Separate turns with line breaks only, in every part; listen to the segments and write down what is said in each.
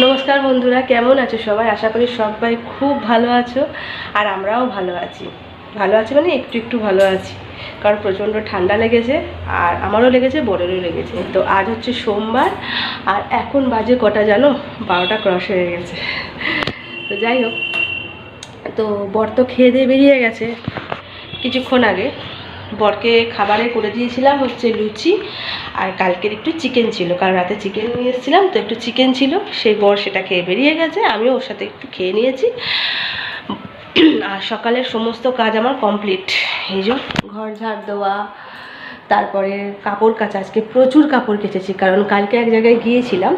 নমস্কার বন্ধুরা, কেমন আছো সবাই? আশা করি সবাই খুব ভালো আছো আর আমরাও ভালো আছি। ভালো আছি মানে একটু একটু ভালো আছি। কারণ প্রচণ্ড ঠান্ডা লেগেছে আর আমারও লেগেছে, বরেরও লেগেছে। তো আজ হচ্ছে সোমবার আর এখন বাজে কটা জানো? বারোটা ক্রস হয়ে গেছে। তো যাই হোক, তো বর তো খেয়ে দিয়ে বেরিয়ে গেছে কিছুক্ষণ আগে। বরকে খাবারে করে দিয়েছিলাম হচ্ছে লুচি আর কালকের একটু চিকেন ছিল, কাল রাতে চিকেন নিয়ে এসেছিলাম, তো একটু চিকেন ছিল, সেই বর সেটা খেয়ে বেরিয়ে গেছে, আমিও ওর সাথে একটু খেয়ে নিয়েছি। আর সকালের সমস্ত কাজ আমার কমপ্লিট। এই যে ঘর ঝাড় দেওয়া, তারপরে কাপড় কাচা, আজকে প্রচুর কাপড় কেচেছি, কারণ কালকে এক জায়গায় গিয়েছিলাম।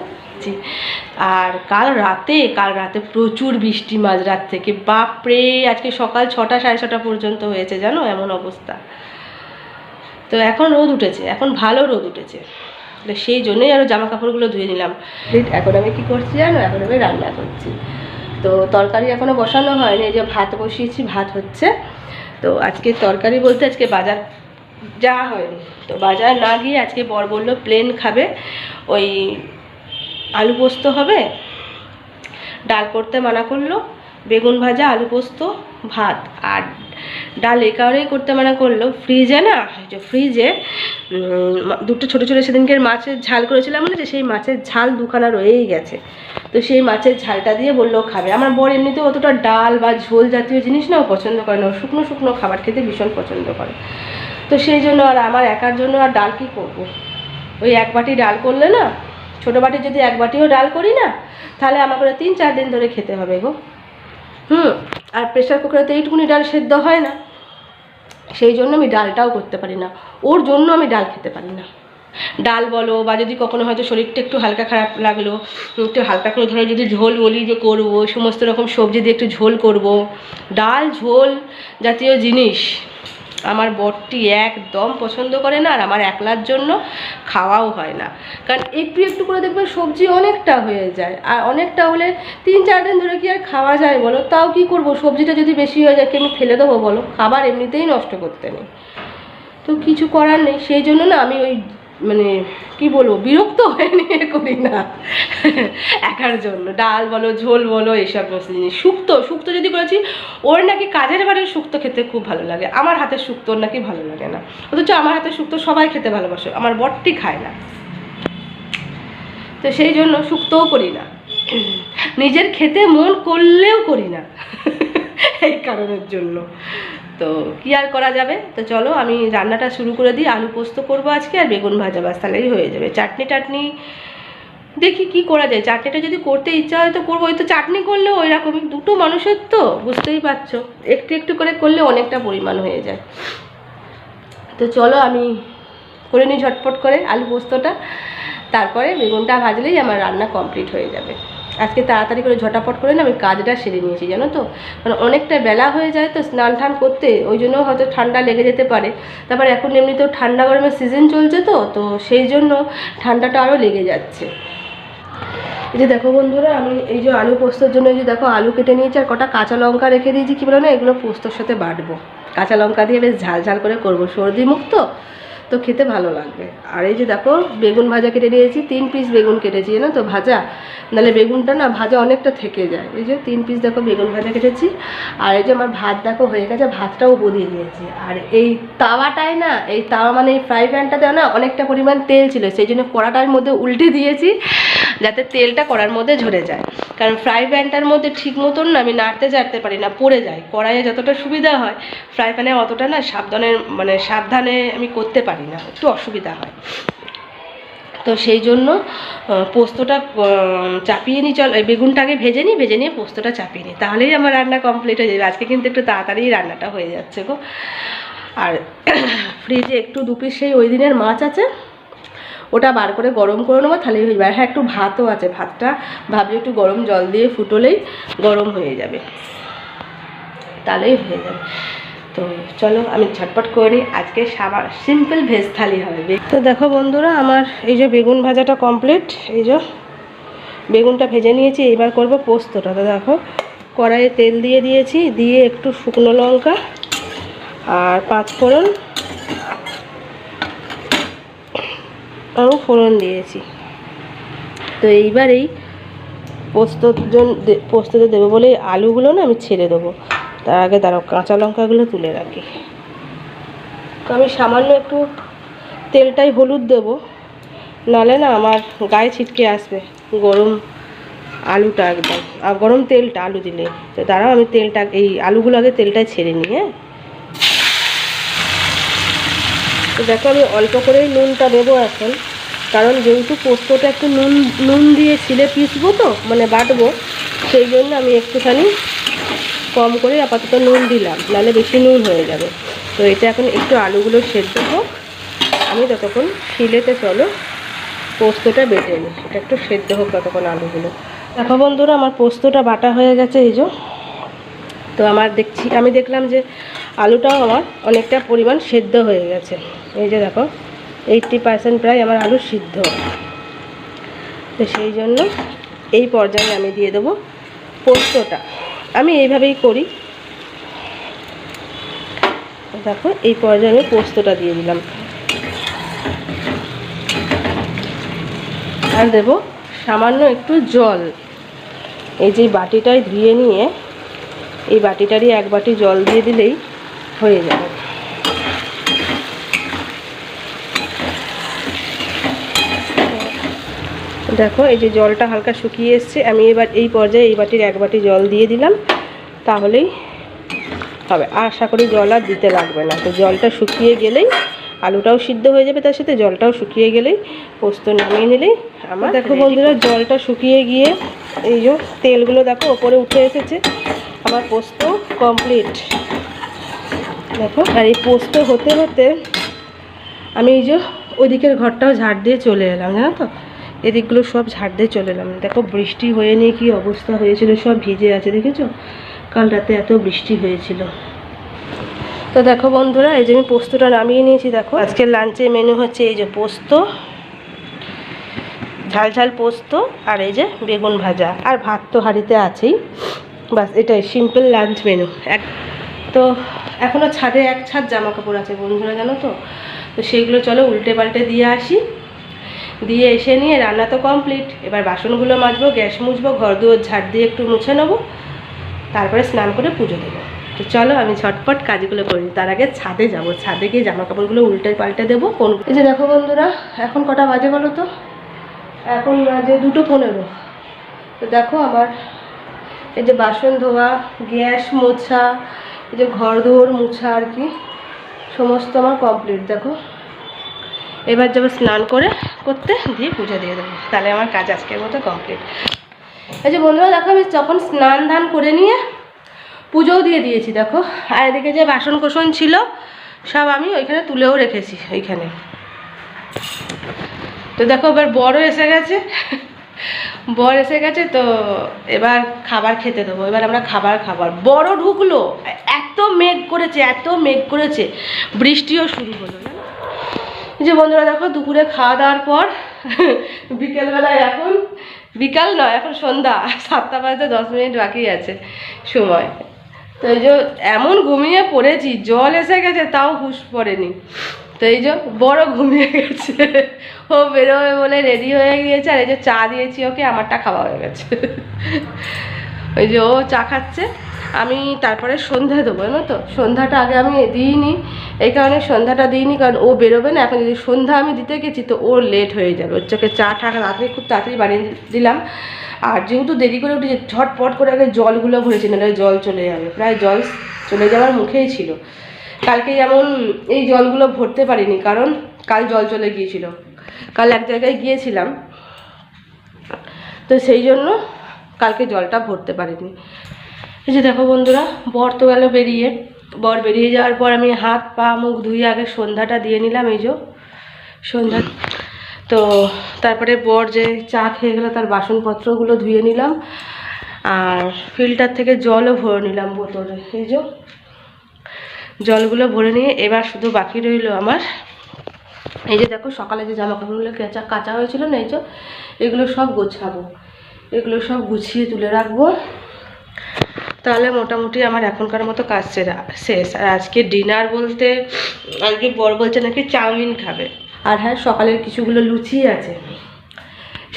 আর কাল রাতে কাল রাতে প্রচুর বৃষ্টি মাঝরাত থেকে, বাপরে, আজকে সকাল ছটা, সাড়ে ছটা পর্যন্ত হয়েছে, জানো এমন অবস্থা। তো এখন রোদ উঠেছে, এখন ভালো রোদ উঠেছে। তো সেই জন্যই আরও জামা কাপড়গুলো ধুয়ে নিলাম। এখন আমি কী করছি জানো? এখন আমি রান্না করছি। তো তরকারি এখনও বসানো হয়নি যে ভাত বসিয়েছি, ভাত হচ্ছে। তো আজকে তরকারি বলতে আজকে বাজার যাওয়া হয়নি। তো বাজার না গিয়ে আজকে বর বলল প্লেন খাবে। ওই আলু পোস্ত হবে। ডাল করতে মানা করল। বেগুন ভাজা, আলু পোস্ত, ভাত। আর ডাল এই কারণেই করতে মানা করল, ফ্রিজে না যে ফ্রিজে দুটো ছোটো ছোটো সেদিনকে মাছের ঝাল করেছিলাম মানে যে সেই মাছের ঝাল দুখানা রয়েই গেছে। তো সেই মাছের ঝালটা দিয়ে বলল, খাবে। আমার বর এমনিতে অতটা ডাল বা ঝোল জাতীয় জিনিস না পছন্দ করে না শুকনো শুকনো খাবার খেতে ভীষণ পছন্দ করে। তো সেই জন্য আর আমার একার জন্য আর ডাল কী করব? ওই এক বাটি ডাল করলে না, ছোটো বাটি যদি এক বাটিও ডাল করি না, তাহলে আমাকে তিন চার দিন ধরে খেতে হবে গো। হুম। আর প্রেশার কুকারে তো এইটুকুনি ডাল সেদ্ধ হয় না। সেই জন্য আমি ডালটাও করতে পারি না। ওর জন্য আমি ডাল খেতে পারি না। ডাল বলো বা যদি কখনো হয়তো শরীরটা একটু হালকা খারাপ লাগল, একটু হালকা করে ধরো যদি ঝোল বলি যে করব, সমস্ত রকম সবজি দিয়ে একটু ঝোল করব, ডাল ঝোল জাতীয় জিনিস আমার বরটি একদম পছন্দ করে না আর আমার একলার জন্য খাওয়াও হয় না। কারণ একটু একটু করে দেখবে সবজি অনেকটা হয়ে যায়। আর অনেকটা হলে তিন চার দিন ধরে কি আর খাওয়া যায় বলো? তাও কি করব? সবজিটা যদি বেশি হয়ে যায়, কি আমি ফেলে দেবো বলো? খাবার এমনিতেই নষ্ট করতে নেই। তো কিছু করার নেই। সেই জন্য না আমি ওই মানে কি বলব, বিরক্ত হয়ে নিয়ে করি না। একার জন্য। ডাল বলো, ঝোল বলো, এইসব জিনিস। শুক্তো শুক্তো যদি করেছি, ওর নাকি কাজের বাড়ির শুক্তো খেতে খুব ভালো লাগে। আমার হাতের শুক্তো ওর নাকি ভালো লাগে না। অথচ আমার হাতের শুক্তো সবাই খেতে ভালোবাসে। আমার বটটি খায় না। তো সেই জন্য শুক্তও করি না। নিজের খেতে মন করলেও করি না। এই কারণের জন্য। তো কি আর করা যাবে? তো চলো আমি রান্নাটা শুরু করে দিই। আলু পোস্ত করব আজকে আর বেগুন ভাজা বাস তাহলেই হয়ে যাবে। চাটনি টাটনি দেখি কি করা যায়। চাটনিটা যদি করতে ইচ্ছা হয় তো করব। ওই তো চাটনি করলে ওই রকমই দুটো মানুষের তো, বুঝতেই পারছ। একটু একটু করে করলে অনেকটা পরিমাণ হয়ে যায়। তো চলো আমি করে নিই ঝটপট করে আলু পোস্তটা। তারপরে বেগুনটা ভাজলেই আমার রান্না কমপ্লিট হয়ে যাবে। আজকে তাড়াতাড়ি করে ঝটাপট করে না আমি কাজটা সেরে নিয়েছি, জানো তো? মানে অনেকটা বেলা হয়ে যায় তো স্নান টান করতে, ওই জন্য হয়তো ঠান্ডা লেগে যেতে পারে। তারপর এখন এমনিতেও ঠান্ডা গরমের সিজন চলছে তো তো সেই জন্য ঠান্ডাটা আরও লেগে যাচ্ছে। এই যে দেখো বন্ধুরা, আমি এই যে আলু পোস্তর জন্য এই যে দেখো আলু কেটে নিয়েছি, আর কটা কাঁচা লঙ্কা রেখে দিয়েছি, কী বলো না? এগুলো পোস্তর সাথে বাটবো। কাঁচা লঙ্কা দিয়ে বেশ ঝাল ঝাল করে করব। সর্দি মুখ তো খেতে ভালো লাগবে। আর এই যে দেখো, বেগুন ভাজা কেটে নিয়েছি, তিন পিস বেগুন কেটেছি, জানো তো, ভাজা। নাহলে বেগুনটা না, ভাজা অনেকটা থেকে যায়। এই যে তিন পিস দেখো বেগুন ভাজা কেটেছি। আর এই যে আমার ভাত দেখো হয়ে গেছে, ভাতটাও বদিয়ে দিয়েছি। আর এই তাওয়াটায় না, এই তাওয়া মানে এই ফ্রাই প্যানটাতে না, অনেকটা পরিমাণ তেল ছিল। সেই জন্য কড়াটার মধ্যে উল্টে দিয়েছি, যাতে তেলটা কড়ার মধ্যে ঝরে যায়। কারণ ফ্রাই প্যানটার মধ্যে ঠিক মতন না, আমি নাড়তে চাড়তে পারি না, পড়ে যায়। কড়াইয়ে যতটা সুবিধা হয় ফ্রাই প্যানে অতটা না, সাবধানে মানে সাবধানে আমি করতে পারি। না, একটু অসুবিধা হয়। তো সেই জন্য পোস্তটা চাপিয়ে নিই চল বেগুনটাকে ভেজে নিই, ভেজে নিয়ে পোস্তটা চাপিয়ে নিই। তাহলেই আমার রান্না কমপ্লিট হয়ে যাবে। আজকে কিন্তু একটু তাড়াতাড়ি রান্নাটা হয়ে যাচ্ছে গো। আর ফ্রিজে একটু দু পিস সেই ওই দিনের মাছ আছে, ওটা বার করে গরম করে নেব তাহলেই হয়ে যাবে। হ্যাঁ একটু ভাতও আছে। ভাতটা ভাবছি একটু গরম জল দিয়ে ফুটোলেই গরম হয়ে যাবে। তাহলেই হয়ে যাবে। তো চলো আমি ঝটপট করে আজকে সাবার সিম্পল ভেজ থালি হবে। তো দেখো বন্ধুরা, আমার এই যে বেগুন ভাজাটা কমপ্লিট এই যে বেগুনটা ভেজে নিয়েছি, এবার করব পোস্তটা। তো দেখো, কড়াইয়ে তেল দিয়ে দিয়েছি, দিয়ে একটু শুকনো লঙ্কা আর পাঁচ ফোড়ন আরও ফোড়ন দিয়েছি। তো এইবার এই পোস্তর জন্য পোস্ততে দেবো বলে আলুগুলো না আমি ছেড়ে দেবো। তার আগে দাঁড়াও কাঁচা লঙ্কাগুলো তুলে রাখি। তো আমি সামান্য একটু তেলটাই হলুদ দেবো। নালে না আমার গায়ে ছিটকে আসবে গরম আলুটা একদম। আর গরম তেলটা আলু দিলে। তো দাঁড়াও, আমি তেলটা, এই আলুগুলো আগে তেলটা ছেড়ে নিই হ্যাঁ? তো দেখো, আমি অল্প করেই নুনটা দেবো এখন। কারণ যেহেতু পোস্তটা একটু নুন নুন দিয়ে ছিলে পিসবো তো মানে বাটবো, সেই জন্য আমি একটুখানি কম করে আপাতত নুন দিলাম, নাহলে বেশি নুন হয়ে যাবে। তো এটা এখন একটু আলুগুলো সেদ্ধ হোক। আমি ততক্ষণ শিলেতে চলো, পোস্তটা বেটে নিই। এটা একটু সেদ্ধ হোক ততক্ষণ আলুগুলো। দেখো বন্ধুরা, আমার পোস্তটা বাটা হয়ে গেছে, এই যে। তো আমার দেখছি, আমি দেখলাম যে আলুটাও আমার অনেকটা পরিমাণ সেদ্ধ হয়ে গেছে। এই যে দেখো, এইটটি পার্সেন্ট প্রায় আমার আলু সিদ্ধ। তো সেই জন্য এই পর্যায়ে আমি দিয়ে দেবো পোস্তটা। আমি এইভাবেই করি। দেখো, এই পর্যায়ে আমি পোস্তটা দিয়ে দিলাম। আর দেব সামান্য একটু জল। এই যে বাটিটায় ধুয়ে নিয়ে এই বাটিটারই এক বাটি জল দিয়ে দিলেই হয়ে যাবে। দেখো এই যে জলটা হালকা শুকিয়ে এসছে আমি এবার এই পর্যায়ে এই বাটির এক বাটি জল দিয়ে দিলাম তাহলেই হবে। আর আশা করি জল আর দিতে লাগবে না। তো জলটা শুকিয়ে গেলেই আলুটাও সিদ্ধ হয়ে যাবে তার সাথে জলটাও শুকিয়ে গেলেই পোস্ত নামিয়ে নিলেই আমার দেখো বন্ধুরা জলটা শুকিয়ে গিয়ে এই যে তেলগুলো দেখো ওপরে উঠে এসেছে। আমার পোস্ত কমপ্লিট দেখো আর এই পোস্ত হতে হতে আমি এই যে ওইদিকের ঘরটাও ঝাড় দিয়ে চলে এলাম জানো তো? এদিকগুলো সব ঝাড় দিয়ে চলে এলাম। দেখো, বৃষ্টি হয়ে নিয়ে কি অবস্থা হয়েছিল, সব ভিজে আছে, দেখেছ? কাল রাতে এত বৃষ্টি হয়েছিল। তো দেখো বন্ধুরা, এই যে আমি পোস্তটা নামিয়ে নিয়েছি, দেখো। আজকের লাঞ্চে মেনু হচ্ছে এই যে পোস্ত, ঝাল ঝাল পোস্ত, আর এই যে বেগুন ভাজা। আর ভাত তো হাঁড়িতে আছেই। বাস, এটাই সিম্পল লাঞ্চ মেনু এক, তো এখনও ছাদে এক ছাদ জামা কাপড় আছে বন্ধুরা, জানো তো? তো সেইগুলো চলো উল্টে পাল্টে দিয়ে আসি। দিয়ে এসে নিয়ে রান্না তো কমপ্লিট এবার বাসনগুলো মাজবো, গ্যাস মুছবো, ঘর দুয়ার ঝাড় দিয়ে একটু মুছে নেব। তারপরে স্নান করে পুজো দেবো। তো চলো আমি ঝটপট কাজগুলো করি তার আগে ছাদে যাব। ছাদে গিয়ে জামা কাপড়গুলো উল্টে পাল্টে দেবো। কোন এই যে দেখো বন্ধুরা, এখন কটা বাজে বলো তো? এখন বাজে দুটো পনেরো। তো দেখো আমার এই যে বাসন ধোয়া, গ্যাস মোছা, এই যে ঘর ধোয়ার মোছা আর কি, সমস্ত আমার কমপ্লিট দেখো এবার যাব স্নান করে করতে দিয়ে পুজো দিয়ে দেবো। তাহলে আমার কাজ আজকের মতো কমপ্লিট যে বন্ধুরা, দেখো আমি যখন স্নান ধান করে নিয়ে পুজোও দিয়ে দিয়েছি, দেখো। আর এদিকে যে বাসন কোসন ছিল, সব আমি ওইখানে তুলেও রেখেছি, ওইখানে। তো দেখো, এবার বড় এসে গেছে। বর এসে গেছে, তো এবার খাবার খেতে দেবো। এবার আমরা খাবার খাবার বড় ঢুকলো, এত মেঘ করেছে, এত মেঘ করেছে। বৃষ্টিও শুরু হলো এই যে বন্ধুরা দেখো, দুপুরে খাওয়া দাওয়ার পর বিকেলবেলায় এখন, বিকাল নয়, এখন সন্ধ্যা, সাতটা বাজতে দশ মিনিট বাকি আছে সময়। তো এই যে এমন ঘুমিয়ে পড়েছি, জল এসে গেছে, তাও হুশ পড়েনি। তো এই যে বড় ঘুমিয়ে গেছে, ও বেরোবে বলে রেডি হয়ে গিয়েছে, আর এই যে চা দিয়েছি ওকে, আমারটা খাওয়া হয়ে গেছে। ওই যে ও চা খাচ্ছে। আমি তারপরে সন্ধ্যা দেবো, জানো তো? সন্ধ্যাটা আগে আমি দিইনি, এই কারণে সন্ধ্যাটা দিইনি, কারণ ও বেরোবে না। এখন যদি সন্ধ্যা আমি দিতে গেছি তো ও লেট হয়ে যাবে। ওর চোখে চা ঠাকা তাড়াতাড়ি খুব তাড়াতাড়ি বানিয়ে দিলাম। আর যেহেতু দেরি করে উঠেছে, ঝটপট করে আগে জলগুলো ভরেছি, নাহলে জল চলে যাবে। প্রায় জল চলে যাওয়ার মুখেই ছিল। কালকে যেমন এই জলগুলো ভরতে পারিনি, কারণ কাল জল চলে গিয়েছিল। কাল এক জায়গায় গিয়েছিলাম। তো সেই জন্য কালকে জলটা ভরতে পারিনি। এই যে দেখো বন্ধুরা, বর তো গেল বেরিয়ে। বর বেরিয়ে যাওয়ার পর আমি হাত, পা, মুখ ধুয়ে আগে সন্ধ্যাটা দিয়ে নিলাম, এই যে। সন্ধ্যা তো তারপরে বর যে চা খেয়ে গেলো, তার বাসনপত্রগুলো ধুয়ে নিলাম। আর ফিল্টার থেকে জলও ভরে নিলাম বোতলে, এই যে। জলগুলো ভরে নিয়ে এবার শুধু বাকি রইল আমার। এই যে দেখো, সকালে যে জামা কাপড়গুলো কাঁচা কাঁচা হয়েছিল না, এই যে, এগুলো সব গোছাবো। এগুলো সব গুছিয়ে তুলে রাখব। তাহলে মোটামুটি আমার এখনকার মতো কাজ শেষ। আর আজকে ডিনার বলতে, আজকে বর বলছে নাকি চাউমিন খাবে। আর হ্যাঁ সকালের কিছুগুলো লুচি আছে।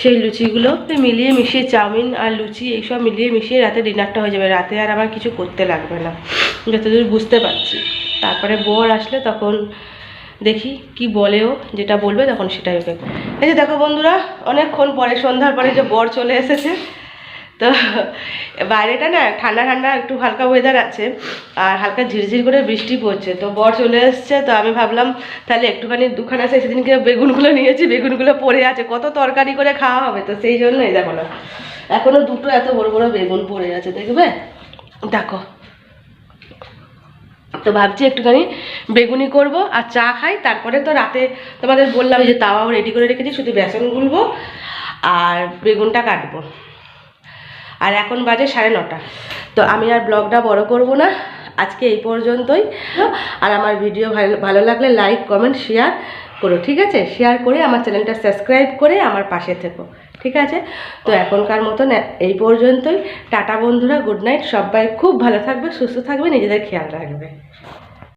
সেই লুচিগুলো মিলিয়ে মিশিয়ে চাউমিন আর লুচি এইসব মিলিয়ে মিশিয়ে রাতে ডিনারটা হয়ে যাবে। রাতে আর আমার কিছু করতে লাগবে না। যতদূর বুঝতে পারছি। তারপরে বর আসলে তখন দেখি কি বলেও, যেটা বলবে তখন সেটাই ওকে এই যে দেখো বন্ধুরা, অনেকক্ষণ পরে, সন্ধ্যার পরে যে বর চলে এসেছে তো বাইরেটা না ঠান্ডা ঠান্ডা একটু হালকা ওয়েদার আছে, আর হালকা ঝিরঝির করে বৃষ্টি পড়ছে। তো বর চলে এসছে, তো আমি ভাবলাম তাহলে একটুখানি দুখানা আছে, সেদিনকে বেগুনগুলো নিয়েছি, বেগুনগুলো পড়ে আছে, কত তরকারি করে খাওয়া হবে, তো সেই জন্যই দেখো না। এখনও দুটো এত বড় বড় বেগুন পড়ে আছে, দেখবে? দেখো। তো ভাবছি একটুখানি বেগুনি করব, আর চা খাই, তারপরে তো রাতে তোমাদের বললাম যে তাওয়াও রেডি করে রেখেছি, শুধু বেসন গুলবো আর বেগুনটা কাটবো। আর এখন বাজে সাড়ে নটা। তো আমি আর ব্লগটা বড় করব না। আজকে এই পর্যন্তই। আর আমার ভিডিও ভালো ভালো লাগলে লাইক, কমেন্ট, শেয়ার করো, ঠিক আছে? শেয়ার করে আমার চ্যানেলটা সাবস্ক্রাইব করে আমার পাশে থেকো, ঠিক আছে? তো এখনকার মতন এই পর্যন্তই। টাটা বন্ধুরা, গুড নাইট। সবাই খুব ভালো থাকবে, সুস্থ থাকবে, নিজেদের খেয়াল রাখবে।